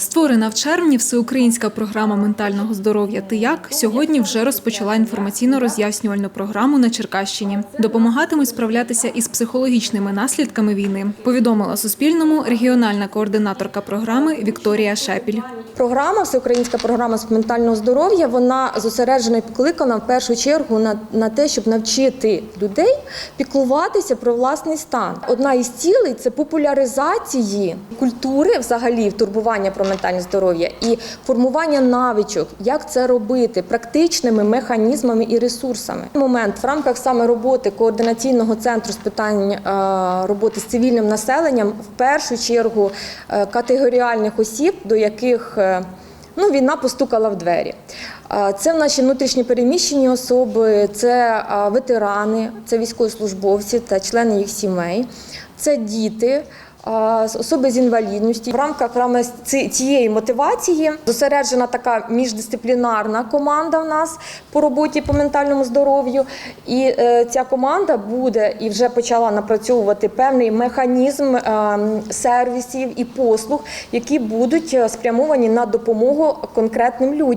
Створена в червні всеукраїнська програма ментального здоров'я «Ти як» сьогодні вже розпочала інформаційно-роз'яснювальну програму на Черкащині. Допомагатимуть справлятися із психологічними наслідками війни. Повідомила Суспільному регіональна координаторка програми Вікторія Шепіль. Програма, всеукраїнська програма з ментального здоров'я, вона зосереджена і покликана в першу чергу на, на те, щоб навчити людей піклуватися про власний стан. Одна із цілей це популяризації культури, взагалі турбування про ментальне здоров'я і формування навичок, як це робити практичними механізмами і ресурсами. Момент в рамках саме роботи координаційного центру з питань е, роботи з цивільним населенням в першу чергу е, категоріальних осіб, до яких е, ну, війна постукала в двері. Це наші внутрішні переміщені особи, це ветерани, це військовослужбовці та члени їх сімей, це діти. Особи з інвалідністю в рамках цієї мотивації зосереджена така міждисциплінарна команда в нас по роботі по ментальному здоров'ю. І е, ця команда буде і вже почала напрацьовувати певний механізм е, сервісів і послуг, які будуть е, спрямовані на допомогу конкретним людям.